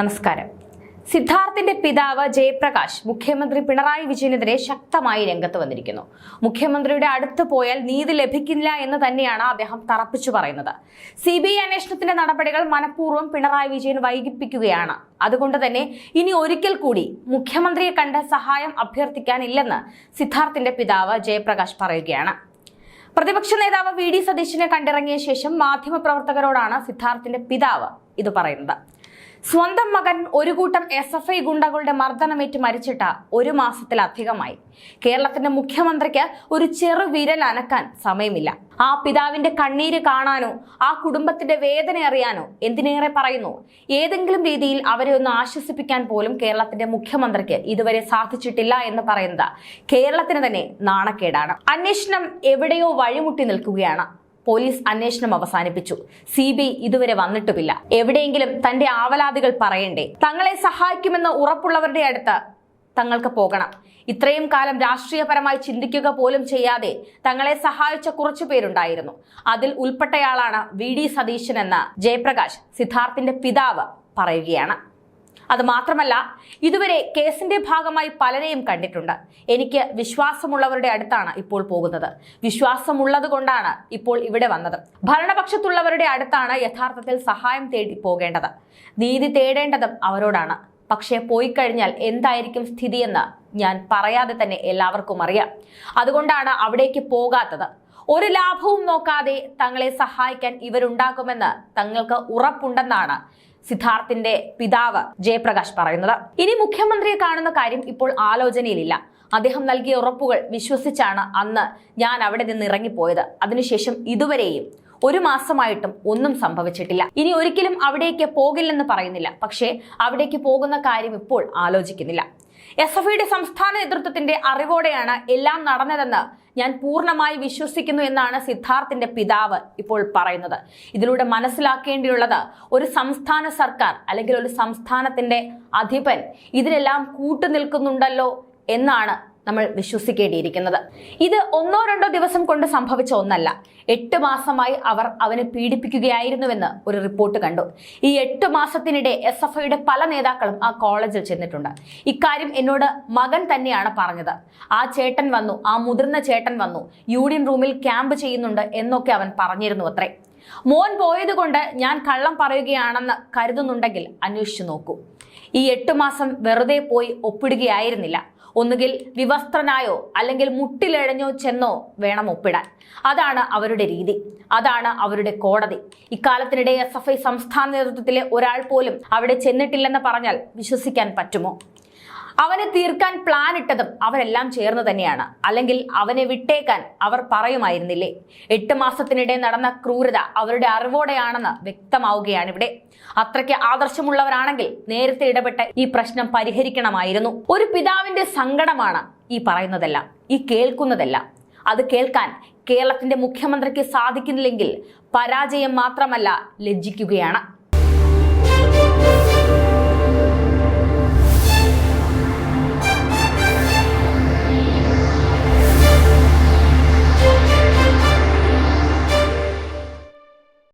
നമസ്കാരം. സിദ്ധാർത്ഥിന്റെ പിതാവ് ജയപ്രകാശ് മുഖ്യമന്ത്രി പിണറായി വിജയനെതിരെ ശക്തമായി രംഗത്ത് വന്നിരിക്കുന്നു. മുഖ്യമന്ത്രിയുടെ അടുത്ത് പോയാൽ നീതി ലഭിക്കില്ല എന്ന് തന്നെയാണ് അദ്ദേഹം തറപ്പിച്ചു പറയുന്നത്. സി ബി ഐ അന്വേഷണത്തിന്റെ നടപടികൾ മനഃപൂർവം പിണറായി വിജയൻ വൈകിപ്പിക്കുകയാണ്. അതുകൊണ്ട് തന്നെ ഇനി ഒരിക്കൽ കൂടി മുഖ്യമന്ത്രിയെ കണ്ട് സഹായം അഭ്യർത്ഥിക്കാനില്ലെന്ന് സിദ്ധാർത്ഥിന്റെ പിതാവ് ജയപ്രകാശ് പറയുകയാണ്. പ്രതിപക്ഷ നേതാവ് വി ഡി സതീശിനെ കണ്ടിറങ്ങിയ ശേഷം മാധ്യമപ്രവർത്തകരോടാണ് സിദ്ധാർത്ഥിന്റെ പിതാവ് ഇത് പറയുന്നത്. സ്വന്തം മകൻ ഒരു കൂട്ടം എസ് എഫ് ഐ ഗുണ്ടകളുടെ മർദ്ദനമേറ്റ് മരിച്ചിട്ട ഒരു മാസത്തിലധികമായി. കേരളത്തിന്റെ മുഖ്യമന്ത്രിക്ക് ഒരു ചെറു വിരൽ അനക്കാൻ സമയമില്ല. ആ പിതാവിന്റെ കണ്ണീര് കാണാനോ ആ കുടുംബത്തിന്റെ വേദന അറിയാനോ എന്തിനേറെ പറയുന്നു? ഏതെങ്കിലും രീതിയിൽ അവരെ ഒന്ന് ആശ്വസിപ്പിക്കാൻ പോലും കേരളത്തിന്റെ മുഖ്യമന്ത്രിക്ക് ഇതുവരെ സാധിച്ചിട്ടില്ല എന്ന് പറയുന്നത് കേരളത്തിന് തന്നെ നാണക്കേടാണ്. അന്വേഷണം എവിടെയോ വഴിമുട്ടി നിൽക്കുകയാണ്. പോലീസ് അന്വേഷണം അവസാനിപ്പിച്ചു. സി ബി ഇതുവരെ വന്നിട്ടുമില്ല. എവിടെയെങ്കിലും തന്റെ ആവലാതികൾ പറയണ്ടേ? തങ്ങളെ സഹായിക്കുമെന്ന് ഉറപ്പുള്ളവരുടെ അടുത്ത് തങ്ങൾക്ക് പോകണം. ഇത്രയും കാലം രാഷ്ട്രീയപരമായി ചിന്തിക്കുക പോലും ചെയ്യാതെ തങ്ങളെ സഹായിച്ച കുറച്ചു പേരുണ്ടായിരുന്നു. അതിൽ ഉൾപ്പെട്ടയാളാണ് വി ഡി സതീശൻ എന്ന ജയപ്രകാശ് സിദ്ധാർത്ഥിന്റെ പിതാവ് പറയുകയാണ്. അത് മാത്രമല്ല ഇതുവരെ കേസിന്റെ ഭാഗമായി പലരെയും കണ്ടിട്ടുണ്ട്. എനിക്ക് വിശ്വാസമുള്ളവരുടെ അടുത്താണ് ഇപ്പോൾ പോകുന്നത്. വിശ്വാസമുള്ളത് കൊണ്ടാണ് ഇപ്പോൾ ഇവിടെ വന്നത്. ഭരണപക്ഷത്തുള്ളവരുടെ അടുത്താണ് യഥാർത്ഥത്തിൽ സഹായം തേടി പോകേണ്ടത്. നീതി തേടേണ്ടതും അവരോടാണ്. പക്ഷേ പോയി കഴിഞ്ഞാൽ എന്തായിരിക്കും സ്ഥിതിയെന്ന് ഞാൻ പറയാതെ തന്നെ എല്ലാവർക്കും അറിയാം. അതുകൊണ്ടാണ് അവിടേക്ക് പോകാത്തത്. ഒരു ലാഭവും നോക്കാതെ തങ്ങളെ സഹായിക്കാൻ ഇവരുണ്ടാകുമെന്ന് തങ്ങൾക്ക് ഉറപ്പുണ്ടെന്നാണ് സിദ്ധാർത്ഥിന്റെ പിതാവ് ജയപ്രകാശ് പറയുന്നത്. ഇനി മുഖ്യമന്ത്രിയെ കാണുന്ന കാര്യം ഇപ്പോൾ ആലോചനയിലില്ല. അദ്ദേഹം നൽകിയ ഉറപ്പുകൾ വിശ്വസിച്ചാണ് അന്ന് ഞാൻ അവിടെ നിന്ന് ഇറങ്ങിപ്പോയത്. അതിനുശേഷം ഇതുവരെയും ഒരു മാസമായിട്ടും ഒന്നും സംഭവിച്ചിട്ടില്ല. ഇനി ഒരിക്കലും അവിടേക്ക് പോകില്ലെന്ന് പറയുന്നില്ല. പക്ഷേ അവിടേക്ക് പോകുന്ന കാര്യം ഇപ്പോൾ ആലോചിക്കുന്നില്ല. എസ് എഫ് ഐയുടെ സംസ്ഥാന നേതൃത്വത്തിന്റെ അറിവോടെയാണ് എല്ലാം നടന്നതെന്ന് ഞാൻ പൂർണമായി വിശ്വസിക്കുന്നു എന്നാണ് സിദ്ധാർത്ഥിന്റെ പിതാവ് ഇപ്പോൾ പറയുന്നത്. ഇതിലൂടെ മനസ്സിലാക്കേണ്ടിയുള്ളത് ഒരു സംസ്ഥാന സർക്കാർ അല്ലെങ്കിൽ ഒരു സംസ്ഥാനത്തിന്റെ അധിപൻ ഇതിനെല്ലാം കൂട്ടുനിൽക്കുന്നുണ്ടല്ലോ എന്നാണ് നമ്മൾ വിശ്വസിക്കേണ്ടിയിരിക്കുന്നത്. ഇത് ഒന്നോ രണ്ടോ ദിവസം കൊണ്ട് സംഭവിച്ച ഒന്നല്ല. എട്ട് മാസമായി അവർ അവനെ പീഡിപ്പിക്കുകയായിരുന്നുവെന്ന് ഒരു റിപ്പോർട്ട് കണ്ടു. ഈ എട്ട് മാസത്തിനിടെ എസ് എഫ് ഐയുടെ പല നേതാക്കളും ആ കോളേജിൽ ചെന്നിട്ടുണ്ട്. ഇക്കാര്യം എന്നോട് മകൻ തന്നെയാണ് പറഞ്ഞത്. ആ ചേട്ടൻ വന്നു ആ മുതിർന്ന ചേട്ടൻ വന്നു യൂണിയൻ റൂമിൽ ക്യാമ്പ് ചെയ്യുന്നുണ്ട് എന്നൊക്കെ അവൻ പറഞ്ഞിരുന്നു അത്രേ. മോൻ പോയതുകൊണ്ട് ഞാൻ കള്ളം പറയുകയാണെന്ന് കരുതുന്നുണ്ടെങ്കിൽ അന്വേഷിച്ചു നോക്കൂ. ഈ എട്ട് മാസം വെറുതെ പോയി ഒപ്പിടുകയായിരുന്നില്ല. ഒന്നുകിൽ വിവസ്ത്രനായോ അല്ലെങ്കിൽ മുട്ടിലഴഞ്ഞോ ചെന്നോ വേണം ഒപ്പിടാൻ. അതാണ് അവരുടെ രീതി. അതാണ് അവരുടെ കോടതി. ഇക്കാലത്തിനിടെ എസ് എഫ് ഐ സംസ്ഥാന നേതൃത്വത്തിലെ ഒരാൾ പോലും അവിടെ ചെന്നിട്ടില്ലെന്ന് പറഞ്ഞാൽ വിശ്വസിക്കാൻ പറ്റുമോ? അവനെ തീർക്കാൻ പ്ലാൻ ഇട്ടതും അവരെല്ലാം ചേർന്ന് തന്നെയാണ്. അല്ലെങ്കിൽ അവനെ വിട്ടേക്കാൻ അവർ പറയുമായിരുന്നില്ലേ? എട്ട് മാസത്തിനിടെ നടന്ന ക്രൂരത അവരുടെ അറിവോടെയാണെന്ന് വ്യക്തമാവുകയാണ് ഇവിടെ. അത്രയ്ക്ക് ആദർശമുള്ളവരാണെങ്കിൽ നേരത്തെ ഇടപെട്ട് ഈ പ്രശ്നം പരിഹരിക്കണമായിരുന്നു. ഒരു പിതാവിന്റെ സങ്കടമാണ് ഈ പറയുന്നതെല്ലാം ഈ കേൾക്കുന്നതെല്ലാം. അത് കേൾക്കാൻ കേരളത്തിന്റെ മുഖ്യമന്ത്രിക്ക് സാധിക്കുന്നില്ലെങ്കിൽ പരാജയം മാത്രമല്ല ലജ്ജിക്കുകയാണ്.